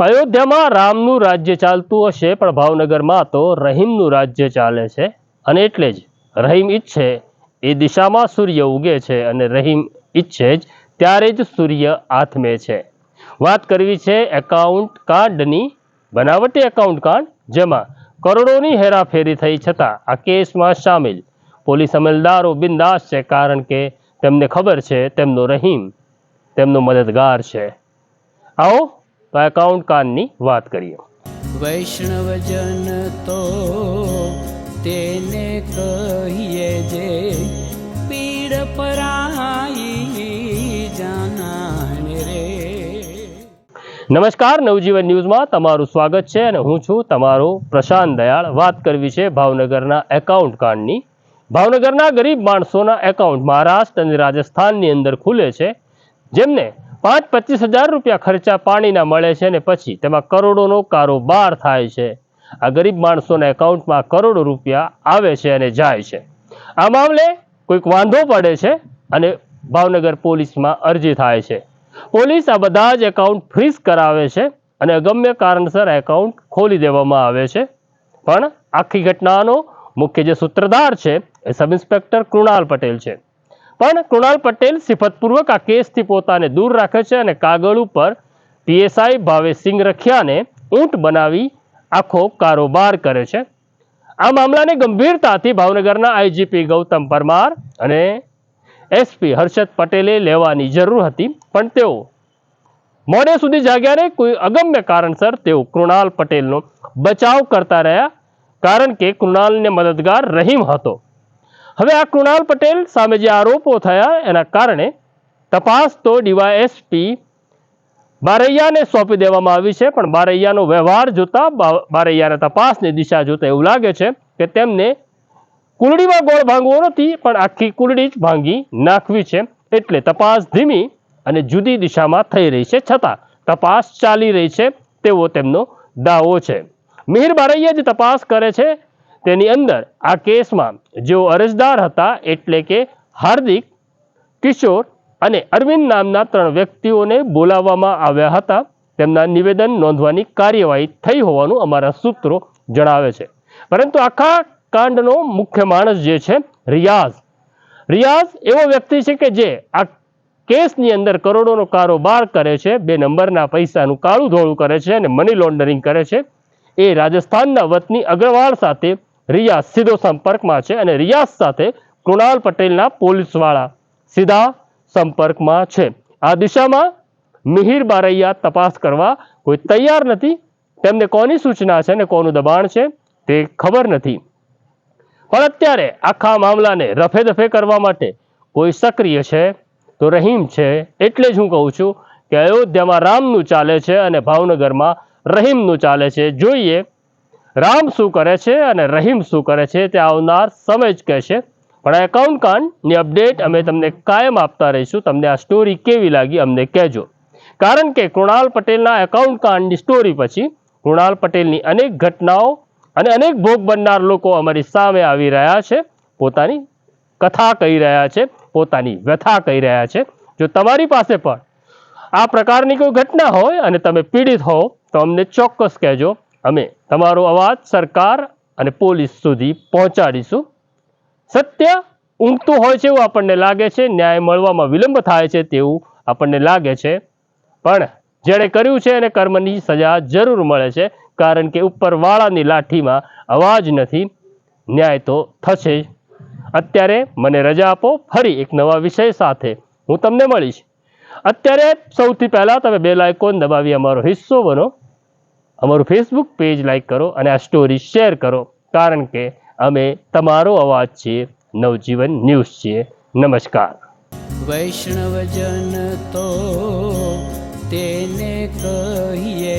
અયોધ્યામાં રામનું રાજ્ય ચાલતું હશે, પણ ભાવનગરમાં તો રહીમનું રાજ્ય ચાલે છે. અને એટલે જ રહીમ ઈચ્છે એ દિશામાં સૂર્ય ઉગે છે અને રહીમ ઈચ્છે જ ત્યારે જ સૂર્ય આથમે છે. વાત કરવી છે એકાઉન્ટ કાર્ડની. બનાવટી એકાઉન્ટ કાર્ડ, જેમાં કરોડોની હેરાફેરી થઈ છતાં આ કેસમાં સામેલ. પોલીસ અમલદારો બિંદાસ છે કારણ કે તેમને ખબર છે તેમનો રહીમ તેમનો મદદગાર છે. આવો તો એકાઉન્ટ કાર્ડની વાત કરીએ. વૈષ્ણવજન તો તેને કહીએ જે પીડ પરાઈ જાનાને રે. નમસ્કાર નવજીવન ન્યૂઝમાં તમારું સ્વાગત છે અને હું છું તમારો પ્રશાંત દયાળ. વાત કરવી છે ભાવનગરના એકાઉન્ટ કાર્ડની ભાવનગરના ગરીબ માણસોના એકાઉન્ટ મહારાષ્ટ્ર અને રાજસ્થાનની અંદર ખુલે છે. જેમને પાંચ પચીસ હજાર રૂપિયા ખર્ચા પાણીના મળે છે અને પછી તેમાં કરોડોનો કારોબાર થાય છે. આ ગરીબ માણસોના એકાઉન્ટમાં કરોડો રૂપિયા આવે છે અને જાય છે. આ મામલે કોઈક વાંધો પડે છે અને ભાવનગર પોલીસમાં અરજી થાય છે. પોલીસ આ બધા જ એકાઉન્ટ ફ્રીઝ કરાવે છે અને અગમ્ય કારણસર એકાઉન્ટ ખોલી દેવામાં આવે છે. પણ આખી ઘટનાનો મુખ્ય જે સૂત્રધાર છે એ સબ ઇન્સ્પેક્ટર કૃણાલ પટેલ છે. પણ કૃણાલ પટેલ સિફતપૂર્વક આ કેસથી પોતાને દૂર રાખે છે અને કાગળ ઉપર પીએસઆઈ ભાવેશસિંહ રખિયાને ઊંટ બનાવી આખો કારોબાર કરે છે. આ મામલાને ગંભીરતાથી ભાવનગરના આઈજીપી ગૌતમ પરમાર અને એસપી હર્ષદ પટેલે લેવાની જરૂર હતી, પણ તેઓ મોડે સુધી જાગ્યા ને કોઈ અગમ્ય કારણસર તેઓ કૃણાલ પટેલનો બચાવ કરતા રહ્યા, કારણ કે કૃણાલને મદદગાર રહીમ હતો. હવે આ કૃણાલ પટેલ સામે જે આરોપો થયા એના કારણે તપાસ તો ડીવાયએસપી બારૈયાને સોંપી દેવામાં આવી છે, પણ બારૈયાનો વ્યવહાર જોતા બારૈયાના તપાસની દિશા જોતા એવું લાગે છે કે તેમને કુલડીમાં ગોળ ભાંગવો નથી, પણ આખી કુલડી જ ભાંગી નાખવી છે. એટલે તપાસ ધીમી અને જુદી દિશામાં થઈ રહી છે, છતાં તપાસ ચાલી રહી છે, તેવો તેમનો દાવો છે. મિહિર બારૈયા જે તપાસ કરે છે તેની અંદર આ કેસમાં જેઓ અરજદાર હતા એટલે કે હાર્દિક, કિશોર અને અરવિંદ નામના ત્રણ વ્યક્તિઓને બોલાવવામાં આવ્યા હતા. તેમના નિવેદન નોંધવાની કાર્યવાહી થઈ હોવાનું અમારા સૂત્રો જણાવે છે. પરંતુ આખા કાંડનો મુખ્ય માણસ જે છે, રિયાઝ. રિયાઝ એવો વ્યક્તિ છે કે જે આ કેસની અંદર કરોડોનો કારોબાર કરે છે, બે નંબરના પૈસાનું કાળું ધોળું કરે છે અને મની લોન્ડરિંગ કરે છે. એ રાજસ્થાનના વતની અગ્રવાલ સાથે રિયાઝ સીધો સંપર્કમાં છે અને રિયાઝ સાથે કૃણાલ પટેલના પોલીસવાળા સીધા સંપર્કમાં છે. આ દિશામાં મિહિર બારૈયા તપાસ કરવા કોઈ તૈયાર નથી. તેમને કોની સૂચના છે અને કોનું દબાણ છે તે ખબર નથી. પણ અત્યારે આખા મામલાને રફે દફે કરવા માટે કોઈ સક્રિય છે તો રહીમ છે એટલે જ હું કહું છું કે અયોધ્યામાં રામનું ચાલે છે અને ભાવનગરમાં રહીમનું ચાલે છે. જોઈએ રામ શું કરે છે અને રહીમ શું કરે છે તે આવનાર સમય જ કહેશે પણ આ એકાઉન્ટ કાંડની અપડેટ અમે તમને કાયમ આપતા રહીશું. તમને આ સ્ટોરી કેવી લાગી અમને કહેજો. કારણ કે કૃણાલ પટેલના એકાઉન્ટ કાંડની સ્ટોરી પછી કૃણાલ પટેલની અનેક ઘટનાઓ અને અનેક ભોગ બનનાર લોકો અમારી સામે આવી રહ્યા છે. પોતાની કથા કહી રહ્યા છે, પોતાની વ્યથા કહી રહ્યા છે. જો તમારી પાસે પણ આ પ્રકારની કોઈ ઘટના હોય અને તમે પીડિત હો તો અમને ચોક્કસ કહેજો. અમે તમારો અવાજ સરકાર અને પોલીસ સુધી પહોંચાડીશું. સત્ય ઊંઘતું હોય છે એવું આપણને લાગે છે, ન્યાય મળવામાં વિલંબ થાય છે તેવું આપણને લાગે છે. પણ જેણે કર્યું છે એને કર્મની સજા જરૂર મળે છે, કારણ કે ઉપરવાળાની લાઠીમાં અવાજ નથી. ન્યાય તો થશે જ. અત્યારે મને રજા આપો, ફરી એક નવા વિષય સાથે હું તમને મળીશ. અત્યારે સૌથી પહેલાં તમે બે લાઇકોન દબાવી, અમારો હિસ્સો બનો. અમારું ફેસબુક પેજ લાઈક કરો અને આ સ્ટોરી શેર કરો, કારણ કે અમે તમારો અવાજ છીએ નવજીવન ન્યૂઝ છીએ નમસ્કાર. વૈષ્ણવજન તો તેને કહીએ